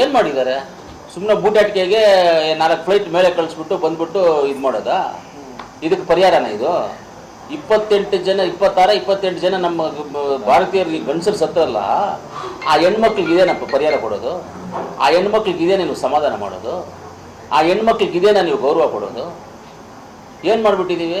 ಏನು ಮಾಡಿದ್ದಾರೆ ಸುಮ್ಮನೆ ಬೂಟಾಟಿಕೆಗೆ ನಾಲ್ಕು ಫ್ಲೈಟ್ ಮೇಲೆ ಕಳಿಸ್ಬಿಟ್ಟು ಬಂದ್ಬಿಟ್ಟು ಇದು ಮಾಡೋದಾ? ಇದಕ್ಕೆ ಪರಿಹಾರನ ಇದು? ಇಪ್ಪತ್ತೆಂಟು ಜನ, ಇಪ್ಪತ್ತಾರ, ಇಪ್ಪತ್ತೆಂಟು ಜನ ನಮ್ಮ ಭಾರತೀಯರು ಭಾರತೀಯರಿಗೆ ಗಂಡಸರು ಸತ್ತರಲ್ಲ, ಆ ಹೆಣ್ಮಕ್ಳಿಗೆ ಇದೇನಪ್ಪ ಪರಿಹಾರ ಕೊಡೋದು? ಆ ಹೆಣ್ಮಕ್ಳಿಗೆ ಇದೇನೇ ನೀವು ಸಮಾಧಾನ ಮಾಡೋದು? ಆ ಹೆಣ್ಮಕ್ಳಿಗೆ ಇದೇನ ನೀವು ಗೌರವ ಕೊಡೋದು? ಏನು ಮಾಡಿಬಿಟ್ಟಿದ್ದೀವಿ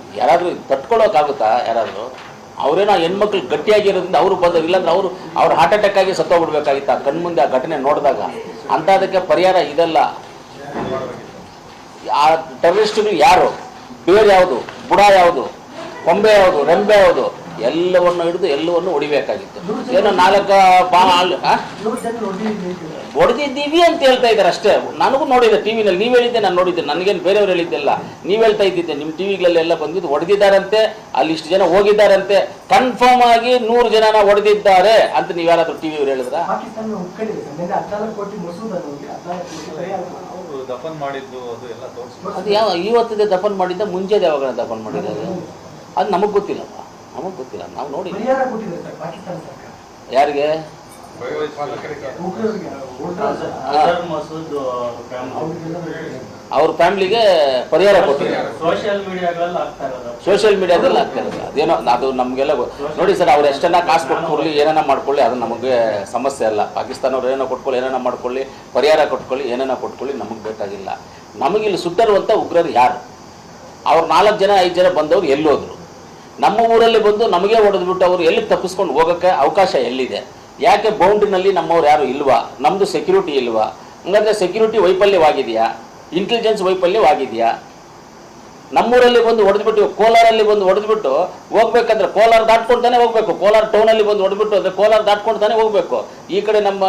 ಯಾರಾದರೂ ತಟ್ಕೊಳ್ಳೋಕ್ಕಾಗುತ್ತಾ ಯಾರಾದರೂ? ಅವರೇನೋ ಹೆಣ್ಮಕ್ಳು ಗಟ್ಟಿಯಾಗಿರೋದ್ರಿಂದ ಅವರು ಬಂದರು ಇಲ್ಲಾಂದ್ರೆ ಅವರು ಅವ್ರ ಹಾರ್ಟ್ ಅಟ್ಯಾಕ್ ಆಗಿ ಸತ್ತೋಗ್ಬಿಡ್ಬೇಕಾಗಿತ್ತು ಆ ಕಣ್ಮುಂದೆ ಆ ಘಟನೆ ನೋಡಿದಾಗ? ಅಂಥದಕ್ಕೆ ಪರಿಹಾರ ಇದಲ್ಲ. ಆ ಟೆರರಿಸ್ಟ್ಗಳು ಯಾರು? ಬೇರೆ ಯಾವುದು? ಬುಡ ಯಾವುದು? ಕೊಂಬೆ ಯಾವುದು? ರೆಂಬೆ ಯಾವುದು? ಎಲ್ಲವನ್ನು ಹಿಡಿದು ಎಲ್ಲವನ್ನು ಹೊಡಿಬೇಕಾಗಿತ್ತು. ಏನೋ ನಾಲ್ಕು ಬಾ? ಹೊಡೆದಿದ್ದೀವಿ ಅಂತ ಹೇಳ್ತಾ ಇದ್ದಾರೆ ಅಷ್ಟೇ. ನನಗೂ ನೋಡಿದೆ ಟಿ ವಿನಲ್ಲಿ ನೀವು ಹೇಳಿದ್ದೆ ನಾನು ನೋಡಿದ್ದೆ. ನನಗೇನು ಬೇರೆಯವ್ರು ಹೇಳಿದ್ದೆಲ್ಲ. ನೀವು ಹೇಳ್ತಾ ಇದ್ದಿದ್ದೆ ನಿಮ್ಮ ಟಿ ವಿಗಳಲ್ಲೆಲ್ಲ ಬಂದಿದ್ದು ಹೊಡೆದಿದ್ದಾರಂತೆ ಅಲ್ಲಿ ಇಷ್ಟು ಜನ ಹೋಗಿದ್ದಾರಂತೆ. ಕನ್ಫರ್ಮ್ ಆಗಿ ನೂರು ಜನನ ಹೊಡೆದಿದ್ದಾರೆ ಅಂತ ನೀವು ಯಾರಾದರೂ ಟಿ ವಿಯವ್ರು ಹೇಳಿದ್ರ ದಫನ್ ಮಾಡಿದ್ದು ಅದು ಎಲ್ಲ ಅದು ಯಾವ ಇವತ್ತಿದೆ ದಫನ್ ಮಾಡಿದ್ದ ಮುಂಚೆ ಯಾವಾಗ ದಫನ್ ಮಾಡಿದ್ದಾರೆ? ಅದು ನಮಗೆ ಗೊತ್ತಿಲ್ಲಪ್ಪ ನಮಗೆ ಗೊತ್ತಿಲ್ಲ ನಾವು ನೋಡಿ ಪರಿಹಾರ ಕೊಟ್ಟಿದೆ ಸರ್ ಪಾಕಿಸ್ತಾನ ಸರ್ಕಾರ. ಯಾರಿಗೆ? ಉಗ್ರರಿಗೆ ಅಜರ್ ಮಸೂದ್ ಅವ್ರಿಗೆಲ್ಲ ಅವ್ರ ಫ್ಯಾಮಿಲಿಗೆ ಪರಿಹಾರ ಕೊಟ್ಟಿದ್ದಾರೆ. ಸೋಷಿಯಲ್ ಮೀಡಿಯಾಗಳಲ್ಲಿ ಆಗ್ತಾ ಇರೋದು. ಮೀಡಿಯಾದಲ್ಲಿ ಅದೇನೋ ಅದು ನಮಗೆಲ್ಲ ನೋಡಿ ಸರ್ ಅವ್ರು ಎಷ್ಟನ್ನ ಕಾಸು ಕೊಟ್ಕೊಳ್ಳಿ ಏನಾನ ಮಾಡ್ಕೊಳ್ಳಿ ಅದು ನಮಗೆ ಸಮಸ್ಯೆ ಅಲ್ಲ. ಪಾಕಿಸ್ತಾನವ್ರು ಏನೋ ಕೊಟ್ಕೊಳ್ಳಿ ಏನೇನ ಮಾಡ್ಕೊಳ್ಳಿ ಪರಿಹಾರ ಕೊಟ್ಕೊಳ್ಳಿ ಏನೇನ ಕೊಟ್ಕೊಳ್ಳಿ ನಮಗೆ ಬೇಕಾಗಿಲ್ಲ. ನಮಗಿಲ್ಲಿ ಸುಟ್ಟರುವಂಥ ಉಗ್ರರು ಯಾರು? ಅವ್ರು ನಾಲ್ಕು ಜನ ಐದು ಜನ ಬಂದವರು ಎಲ್ಲೋದ್ರು. ನಮ್ಮ ಊರಲ್ಲಿ ಬಂದು ನಮಗೆ ಹೊಡೆದ್ಬಿಟ್ಟು ಅವರು ಎಲ್ಲಿ ತಪ್ಪಿಸ್ಕೊಂಡು ಹೋಗೋಕ್ಕೆ ಅವಕಾಶ ಎಲ್ಲಿದೆ? ಯಾಕೆ ಬೌಂಡ್ರಿನಲ್ಲಿ ನಮ್ಮವ್ರು ಯಾರು ಇಲ್ವಾ? ನಮ್ಮದು ಸೆಕ್ಯೂರಿಟಿ ಇಲ್ವಾ? ಹಂಗಂದ್ರೆ ಸೆಕ್ಯೂರಿಟಿ ವೈಫಲ್ಯವಾಗಿದೆಯಾ? ಇಂಟೆಲಿಜೆನ್ಸ್ ವೈಫಲ್ಯವಾಗಿದೆಯಾ? ನಮ್ಮೂರಲ್ಲಿ ಬಂದು ಹೊಡೆದ್ಬಿಟ್ಟು ಕೋಲಾರಲ್ಲಿ ಬಂದು ಹೊಡೆದ್ಬಿಟ್ಟು ಹೋಗ್ಬೇಕಂದ್ರೆ ಕೋಲಾರ ದಾಟ್ಕೊಂಡ್ತಾನೆ ಹೋಗ್ಬೇಕು. ಕೋಲಾರ ಟೌನಲ್ಲಿ ಬಂದು ಹೊಡೆದ್ಬಿಟ್ಟು ಅಂದರೆ ಕೋಲಾರ ದಾಟ್ಕೊಂಡ್ತಾನೆ ಹೋಗ್ಬೇಕು. ಈ ಕಡೆ ನಮ್ಮ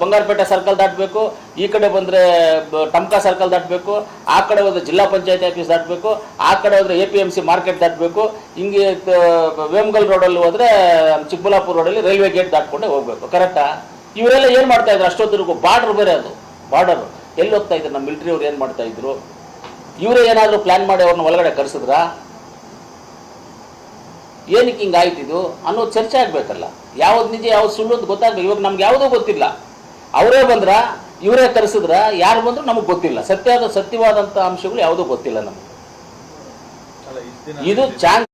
ಬಂಗಾರಪೇಟೆ ಸರ್ಕಲ್ ದಾಟಬೇಕು, ಈ ಕಡೆ ಬಂದರೆ ಟಮ್ಕಾ ಸರ್ಕಲ್ ದಾಟಬೇಕು, ಆ ಕಡೆ ಹೋದ್ರೆ ಜಿಲ್ಲಾ ಪಂಚಾಯತ್ ಆಫೀಸ್ ದಾಟಬೇಕು, ಆ ಕಡೆ ಹೋದ್ರೆ A P M C market ದಾಟಬೇಕು, ಹಿಂಗೆ ವೇಮಗಲ್ ರೋಡಲ್ಲಿ ಹೋದ್ರೆ ಚಿಕ್ಕಬಳ್ಳಾಪುರ ರೋಡಲ್ಲಿ ರೈಲ್ವೆ ಗೇಟ್ ದಾಟ್ಕೊಂಡೇ ಹೋಗ್ಬೇಕು. ಕರೆಕ್ಟಾ ಇವರೆಲ್ಲ ಏನು ಮಾಡ್ತಾ ಇದ್ರು? ಅಷ್ಟೊತ್ತಿಗೂ ಬಾರ್ಡರ್ ಬೇರೆ ಅದು. ಬಾರ್ಡರ್ ಎಲ್ಲಿ ಹೋಗ್ತಾ ಇದ್ರು? ನಮ್ಮ ಮಿಲಿಟರಿ ಅವ್ರು ಏನು ಮಾಡ್ತಾ ಇದ್ರು? ಇವರೇ ಏನಾದರೂ ಪ್ಲಾನ್ ಮಾಡಿ ಅವ್ರನ್ನ ಒಳಗಡೆ ಕರೆಸಿದ್ರಾ? ಏನಕ್ಕೆ ಹಿಂಗೆ ಆಯ್ತಿದು ಅನ್ನೋ ಚರ್ಚೆ ಆಗಬೇಕಲ್ಲ. ಯಾವ್ದು ನಿಜ ಯಾವ್ದು ಸುಳ್ಳು ಅಂತ ಗೊತ್ತಾಗಬೇಕು. ಇವಾಗ ನಮ್ಗೆ ಯಾವುದೂ ಗೊತ್ತಿಲ್ಲ. ಅವರೇ ಬಂದ್ರ? ಇವರೇ ಕರೆಸಿದ್ರ? ಯಾರು ಬಂದ್ರು ನಮಗೆ ಗೊತ್ತಿಲ್ಲ. ಸತ್ಯವಾದ ಸತ್ಯವಾದಂಥ ಅಂಶಗಳು ಯಾವುದೂ ಗೊತ್ತಿಲ್ಲ ನಮಗೆ. ಇದು ಚಾನ್ಸ್